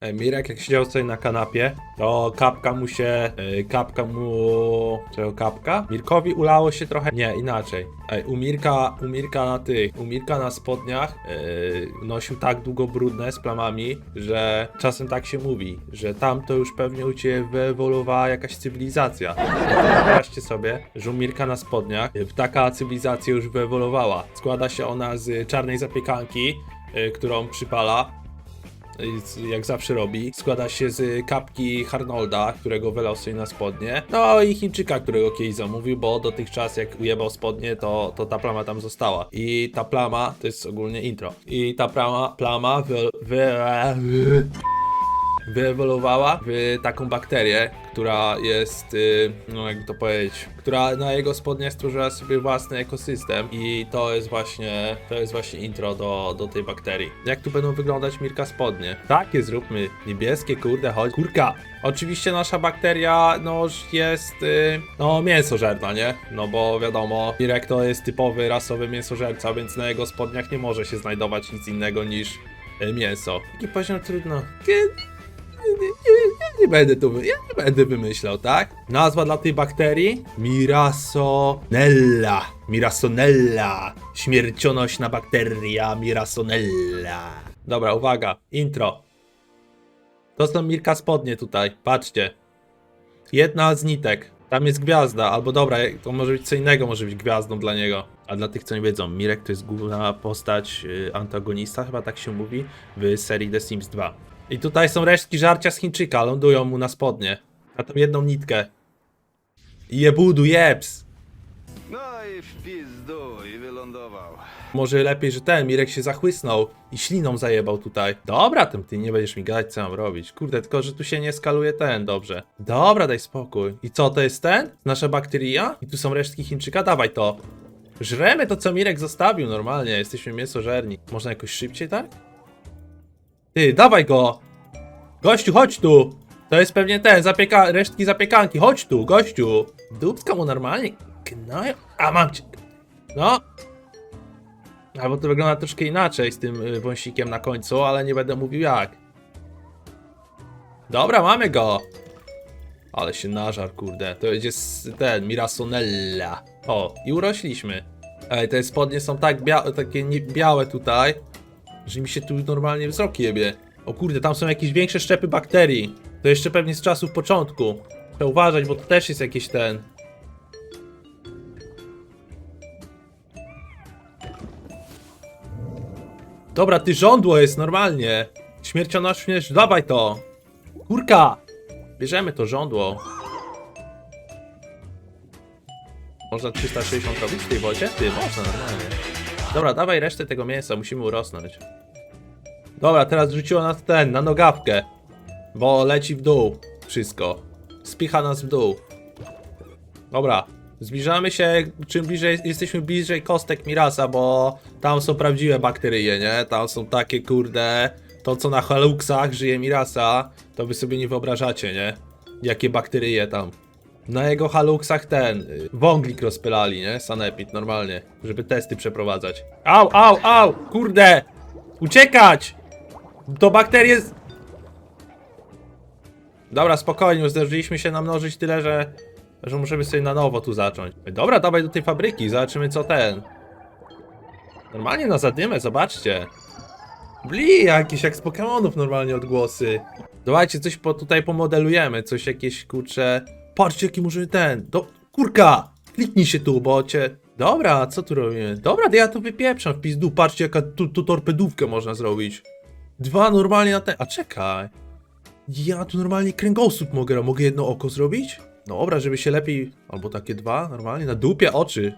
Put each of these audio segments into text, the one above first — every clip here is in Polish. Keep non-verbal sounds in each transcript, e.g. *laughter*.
E, Mirek jak siedział sobie na kanapie, to kapka mu się, e, kapka mu, czego kapka? Mirkowi ulało się trochę, nie, inaczej. Ej, u Mirka, u Mirka na tych, u Mirka na spodniach e, nosił tak długo brudne z plamami, że czasem tak się mówi, że tam to już pewnie u Ciebie wyewoluowała jakaś cywilizacja. Wyobraźcie sobie, że u Mirka na spodniach e, taka cywilizacja już wyewoluowała. Składa się ona z czarnej zapiekanki, e, którą przypala, jak zawsze robi. Składa się z kapki Harnolda, którego wylał sobie na spodnie. No i Chińczyka, którego kiedyś zamówił, bo dotychczas jak ujebał spodnie, to, to ta plama tam została. I ta plama, to jest ogólnie intro. I ta plama, plama wy, wy, wy, wyewoluowała w taką bakterię, która jest, y, no jakby to powiedzieć, która na jego spodniach stworzyła sobie własny ekosystem i to jest właśnie, to jest właśnie intro do, do tej bakterii. Jak tu będą wyglądać Mirka spodnie? Takie zróbmy, niebieskie, kurde, chodź, kurka! Oczywiście nasza bakteria, no jest, y, no mięsożerna, nie? No bo wiadomo, Mirek to jest typowy rasowy mięsożerca, więc na jego spodniach nie może się znajdować nic innego niż y, mięso. Jaki poziom trudno. Nie, będę tu, ja nie będę wymyślał, tak? Nazwa dla tej bakterii? Mirasonella. Mirasonella. Śmiercionośna bakteria Mirasonella. Dobra, uwaga, intro. To są Mirka spodnie tutaj, patrzcie. Jedna z nitek. Tam jest gwiazda, albo dobra, to może być co innego, może być gwiazdą dla niego. A dla tych, co nie wiedzą, Mirek to jest główna postać, y, antagonista, chyba tak się mówi, w serii The Sims 2. I tutaj są resztki żarcia z Chińczyka, lądują mu na spodnie. Na tą jedną nitkę. Jebudu, jeps! No i w pizdu i wylądował. Może lepiej, że ten Mirek się zachłysnął i śliną zajebał tutaj. Dobra, tym ty nie będziesz mi gadać, co mam robić. Kurde, tylko że tu się nie skaluje ten, dobrze. Dobra, daj spokój. I co, to jest ten? Nasza bakteria? I tu są resztki Chińczyka? Dawaj to. Żremy to, co Mirek zostawił normalnie. Jesteśmy mięsożerni. Można jakoś szybciej, tak? Ty, dawaj go! Gościu, chodź tu! To jest pewnie ten, zapieka resztki zapiekanki. Chodź tu, gościu! Dupska mu normalnie gnoją. A, mam cię. No, Albo to wygląda troszkę inaczej z tym y, wąsikiem na końcu, ale nie będę mówił jak. Dobra, mamy go! Ale się nażar, kurde. To s- ten, Mirasonella. O, i urośliśmy. Ej, te spodnie są tak bia takie białe tutaj, że mi się tu normalnie wzrok jebie. O kurde, tam są jakieś większe szczepy bakterii. To jeszcze pewnie z czasów początku. Trzeba uważać, bo to też jest jakiś ten... Dobra, ty żądło jest normalnie. Śmiercionośnie, dawaj to. Kurka! Bierzemy to żądło. Można 360 robić w tej wodzie? Ty, można normalnie. Dobra, dawaj resztę tego mięsa, musimy urosnąć. Dobra, teraz rzuciło nas ten, na nogawkę. Bo leci w dół wszystko. Spicha nas w dół. Dobra, zbliżamy się, czym bliżej, jesteśmy bliżej kostek Mirasa, bo tam są prawdziwe bakterie, nie? Tam są takie, kurde, to co na Haluxach żyje Mirasa, to wy sobie nie wyobrażacie, nie? Jakie bakterie tam. Na jego Haluxach ten, y, wąglik rozpylali, nie? Sanepid, normalnie, żeby testy przeprowadzać. Au, au, au, kurde! Uciekać! To bakterie... z- Dobra, spokojnie, już zdążyliśmy się namnożyć tyle, że że możemy sobie na nowo tu zacząć. Dobra, dawaj do tej fabryki, zobaczymy co ten. Normalnie na zadymę, zobaczcie. Bli, jakieś jak z Pokemonów normalnie odgłosy. Dawajcie, coś po, tutaj pomodelujemy, coś jakieś kurcze. Patrzcie, jaki może ten. Do... Kurka! Kliknij się tu, bo cię. Dobra, co tu robimy? Dobra, to ja to wypieprzam w pizdu. Patrzcie, jaka tu, tu torpedówkę można zrobić. Dwa normalnie na ten. A czekaj. Ja tu normalnie kręgosłup mogę, mogę jedno oko zrobić? Dobra, żeby się lepiej, albo takie dwa, normalnie, na dupie oczy.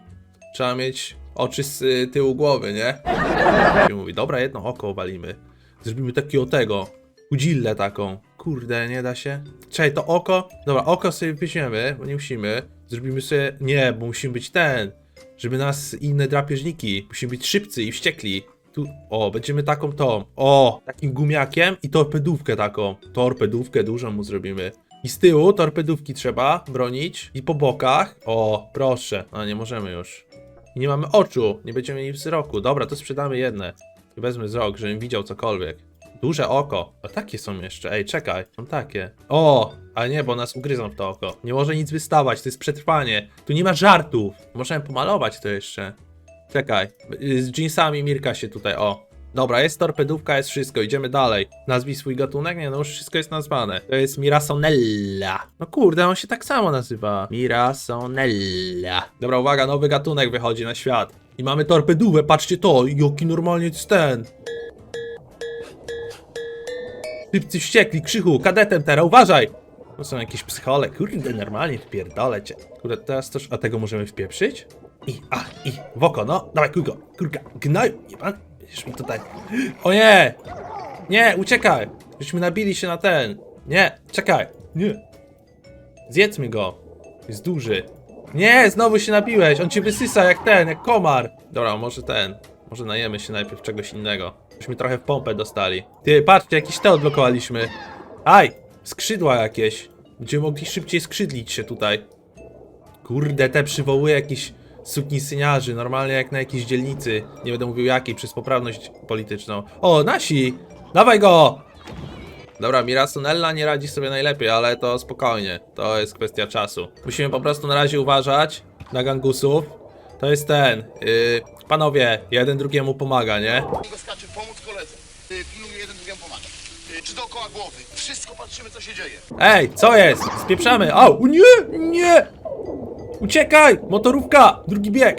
Trzeba mieć oczy z y, tyłu głowy, nie? *laughs* Się mówi, dobra, jedno oko walimy. Zrobimy takiego tego, udzillę taką. Kurde, nie da się? Czekaj, to oko? Dobra, oko sobie weźmiemy, bo nie musimy. Zrobimy sobie, nie, bo musimy być ten, żeby nas inne drapieżniki, musimy być szybcy i wściekli. Tu, o, będziemy taką tą, o, takim gumiakiem i torpedówkę taką. Torpedówkę dużą mu zrobimy. I z tyłu torpedówki trzeba bronić i po bokach. O, proszę. A nie możemy już. I nie mamy oczu, nie będziemy mieli wzroku. Dobra, to sprzedamy jedne. Wezmę wzrok, żebym widział cokolwiek. Duże oko. A takie są jeszcze. Ej, czekaj. Są takie. O! Ale nie, bo nas ugryzą w to oko. Nie może nic wystawać, to jest przetrwanie. Tu nie ma żartów. Możemy pomalować to jeszcze. Czekaj. Y, Z jeansami Mirka się tutaj, o. Dobra, jest torpedówka, jest wszystko, idziemy dalej. Nazwij swój gatunek? Nie, no już wszystko jest nazwane. To jest Mirasonella. No kurde, on się tak samo nazywa. Mirasonella. Dobra, uwaga, nowy gatunek wychodzi na świat. I mamy torpedówę, patrzcie to, jaki normalnie jest ten. Szybcy wściekli, krzychu, kadetem teraz, uważaj! To są jakieś psychole, kurde, normalnie pierdolę cię. Kurde, teraz też, a tego możemy wpieprzyć? I, a, i, w oko, no, dawaj, kurko, kurka, gnaju, nie pan, będziesz mi tutaj. O nie! Nie, uciekaj! Żeśmy nabili się na ten. Nie, czekaj, nie. Zjedzmy go, jest duży. Nie, znowu się nabiłeś, on cię wysysa jak ten, jak komar. Dobra, może ten, może najemy się najpierw czegoś innego. Myśmy trochę w pompę dostali. Ty, patrzcie, jakieś te odblokowaliśmy. Aj, skrzydła jakieś. Będziemy mogli szybciej skrzydlić się tutaj. Kurde, te przywołuje jakiś suknisyniarzy, normalnie jak na jakiejś dzielnicy. Nie będę mówił jakiej, przez poprawność polityczną. O, nasi! Dawaj go! Dobra, Mirasonella nie radzi sobie najlepiej, ale to spokojnie. To jest kwestia czasu. Musimy po prostu na razie uważać na gangusów. To jest ten. Yy, panowie, jeden drugiemu pomaga, nie? pomóc koledze. Y, Pilnuje jeden drugiemu pomaga. Y, Czy dookoła głowy. Wszystko patrzymy, co się dzieje. Ej, co jest? Spieprzamy! O, nie, nie! Uciekaj! Motorówka! Drugi bieg!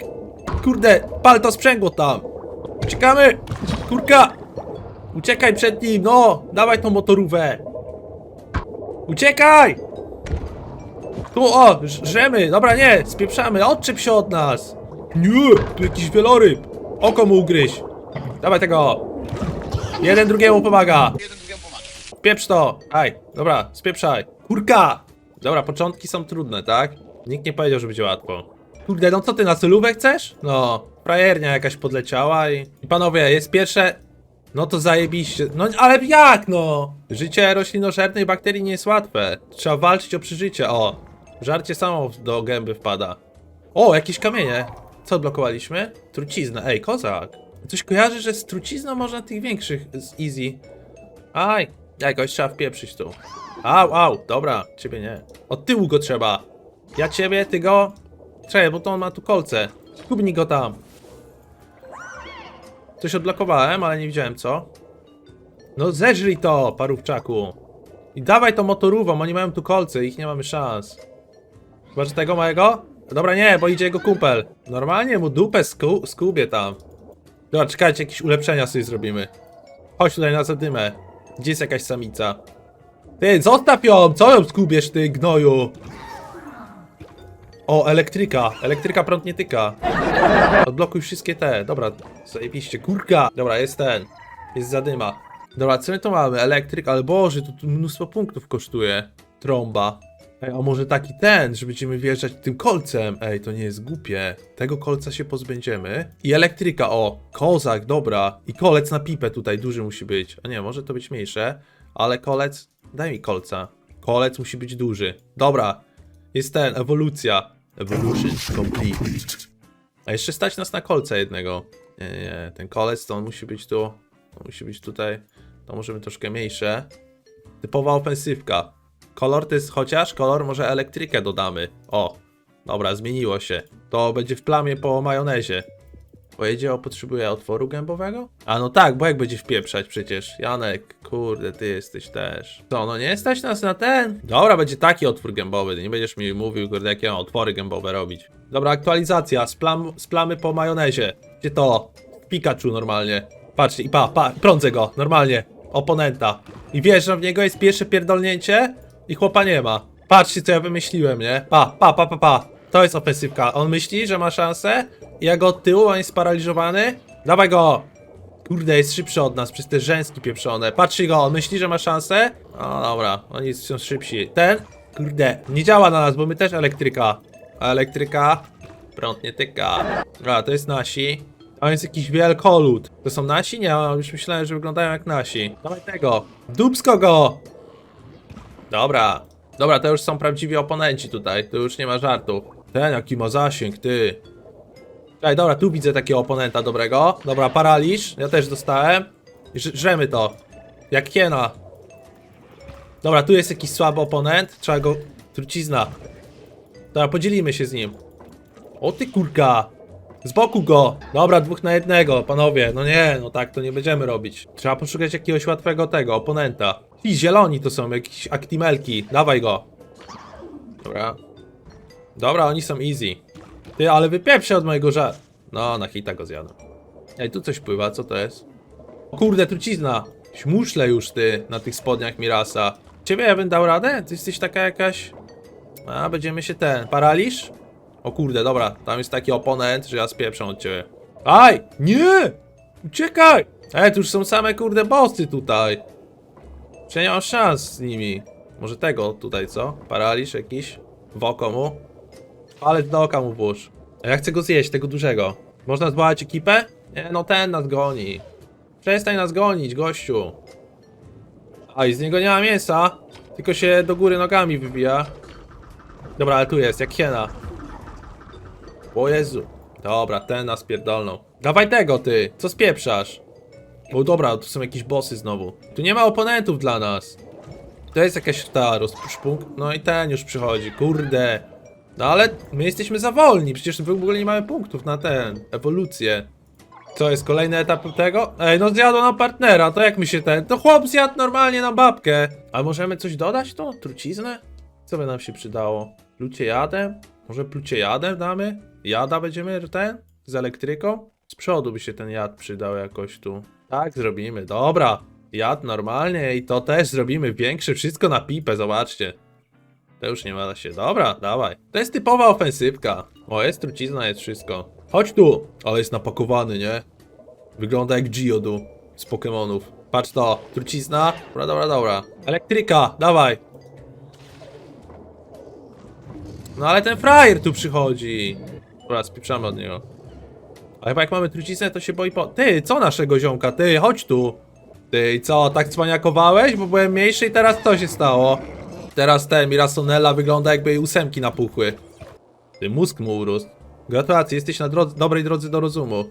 Kurde, pal to sprzęgło tam! Uciekamy! Kurka! Uciekaj przed nim, no! Dawaj tą motorówę! Uciekaj! Tu, o, żremy! Dobra, nie, spieprzamy, odczep się od nas! Nie, tu jakiś wieloryb! Oko mu ugryź! Dawaj tego! Jeden drugiemu pomaga! Jeden drugiemu pomaga. Pieprz to! Aj, dobra, spieprzaj. Kurka! Dobra, początki są trudne, tak? Nikt nie powiedział, że będzie łatwo. Kurde, no co ty na celówę chcesz? No, frajernia jakaś podleciała i... I panowie, jest pierwsze... No to zajebiście. No ale jak no? Życie roślinożernej bakterii nie jest łatwe. Trzeba walczyć o przeżycie. O, żarcie samo do gęby wpada. O, jakieś kamienie. Co odblokowaliśmy? Trucizna. Ej, kozak. Coś kojarzy, że z trucizną można tych większych z easy. Aj, jakoś trzeba wpieprzyć tu. Au, au, dobra, ciebie nie. Od tyłu go trzeba. Ja ciebie, ty go. Czekaj, bo to on ma tu kolce. Kubnij go tam. Coś odblokowałem, ale nie widziałem co. No zeżrij to, parówczaku. I dawaj to motorówą, oni mają tu kolce, ich nie mamy szans. Chyba, że tego małego? Dobra, nie, bo idzie jego kumpel. Normalnie mu dupę sku skubie tam. Dobra, czekajcie, jakieś ulepszenia sobie zrobimy. Chodź tutaj na zadymę. Gdzie jest jakaś samica? Ty, zostaw ją! Co ją skubiesz, ty gnoju? O, elektryka. Elektryka prąd nie tyka. Odblokuj wszystkie te. Dobra, zajebiście. Kurka! Dobra, jest ten. Jest zadyma. Dobra, co my tu mamy? Elektryk, ale Boże, tu, tu mnóstwo punktów kosztuje. Trąba. Ej, a może taki ten, że będziemy wjeżdżać tym kolcem? Ej, to nie jest głupie. Tego kolca się pozbędziemy. I elektryka, o, kozak, dobra. I kolec na pipę tutaj duży musi być. A nie, może to być mniejsze, ale kolec, daj mi kolca. Kolec musi być duży. Dobra, jest ten, ewolucja. Evolution complete. A jeszcze stać nas na kolce jednego. Nie, nie, nie, ten kolec to on musi być tu. On musi być tutaj. To możemy troszkę mniejsze. Typowa ofensywka. Kolor to jest chociaż, kolor może elektrykę dodamy. O, dobra, zmieniło się. To będzie w plamie po majonezie. Pojedzie o potrzebuje otworu gębowego? A no tak, bo jak będzie wpieprzać przecież? Janek, kurde, ty jesteś też. Co, no nie stać nas na ten? Dobra, będzie taki otwór gębowy, nie będziesz mi mówił, kurde, jakie mam otwory gębowe robić. Dobra, aktualizacja, z, plam, z plamy po majonezie. Gdzie to? Pikachu normalnie. Patrzcie, i pa, pa, prądzę go, normalnie. Oponenta. I wjeżdżam w niego, jest pierwsze pierdolnięcie i chłopa nie ma. Patrzcie, co ja wymyśliłem, nie? Pa, pa, pa, pa, pa. To jest ofensywka. On myśli, że ma szansę. Ja go od tyłu, on jest sparaliżowany. Dawaj go! Kurde, jest szybszy od nas przez te rzęski pieprzone. Patrzcie go, on myśli, że ma szansę. O, dobra, oni są szybsi. Ten, kurde, nie działa na nas, bo my też elektryka. A elektryka, prąd nie tyka. A, to jest nasi. A jest jakiś wielkolud. To są nasi? Nie, już myślałem, że wyglądają jak nasi. Dawaj tego. Dubsko go! Dobra. Dobra, to już są prawdziwi oponenci tutaj. Tu już nie ma żartów. Ten jaki ma zasięg, ty. Ej, dobra, tu widzę takiego oponenta dobrego. Dobra, paraliż. Ja też dostałem. Żremy to. Jak hiena. Dobra, tu jest jakiś słaby oponent. Trzeba go... Trucizna. Dobra, podzielimy się z nim. O ty kurka! Z boku go! Dobra, dwóch na jednego, panowie. No nie, no tak to nie będziemy robić. Trzeba poszukać jakiegoś łatwego tego, oponenta. Ci zieloni to są jakieś aktimelki. Dawaj go. Dobra. Dobra, oni są easy. Ty, ale wypieprzę od mojego żar. No, na hita go zjadę. Ej, tu coś pływa, co to jest? O kurde, trucizna. Śmuszle już ty na tych spodniach Mirasa. Ciebie ja bym dał radę? Ty jesteś taka jakaś... A, będziemy się ten... Paraliż? O kurde, dobra, tam jest taki oponent, że ja spieprzę od ciebie. Aj! Nie! Uciekaj! Ej, tu już są same kurde bossy tutaj. Czy nie mam szans z nimi? Może tego tutaj, co? Paraliż jakiś? W oko mu? Palec do oka mu włóż. A ja chcę go zjeść, tego dużego. Można zwołać ekipę? Nie, no ten nas goni. Przestań nas gonić, gościu. A i z niego nie ma mięsa. Tylko się do góry nogami wybija. Dobra, ale tu jest, jak hiena. O Jezu. Dobra, ten nas pierdolną. Dawaj tego, ty. Co spieprzasz? O dobra, tu są jakieś bossy znowu. Tu nie ma oponentów dla nas. To jest jakaś ta rozpuszpunk. No i ten już przychodzi, kurde. No ale my jesteśmy za wolni, przecież w ogóle nie mamy punktów na ten, ewolucję. Co jest kolejny etap tego? Ej, no zjadł nam partnera, to jak my się ten... To chłop zjadł normalnie na babkę. A możemy coś dodać to? Truciznę? Co by nam się przydało? Plucie jadem? Może plucie jadem damy? Jada będziemy ten? Z elektryką? Z przodu by się ten jad przydał jakoś tu. Tak, zrobimy, dobra. Jad normalnie i to też zrobimy większe, wszystko na pipę, zobaczcie. To już nie ma się. Dobra, dawaj. To jest typowa ofensywka. O, jest trucizna, jest wszystko. Chodź tu! Ale jest napakowany, nie? Wygląda jak Geodu z Pokémonów. Patrz to, trucizna. Dobra, dobra, dobra. Elektryka, dawaj. No ale ten frajer tu przychodzi. Dobra, spieprzamy od niego. A chyba jak mamy truciznę, to się boi po... Ty, co naszego ziomka? Ty, chodź tu. Ty, i co, tak cwaniakowałeś? Bo byłem mniejszy i teraz co się stało? Teraz ten Mirasonella wygląda jakby jej ósemki napuchły. Ty, mózg mu urósł. Gratulacje, jesteś na drodze, dobrej drodze do rozumu.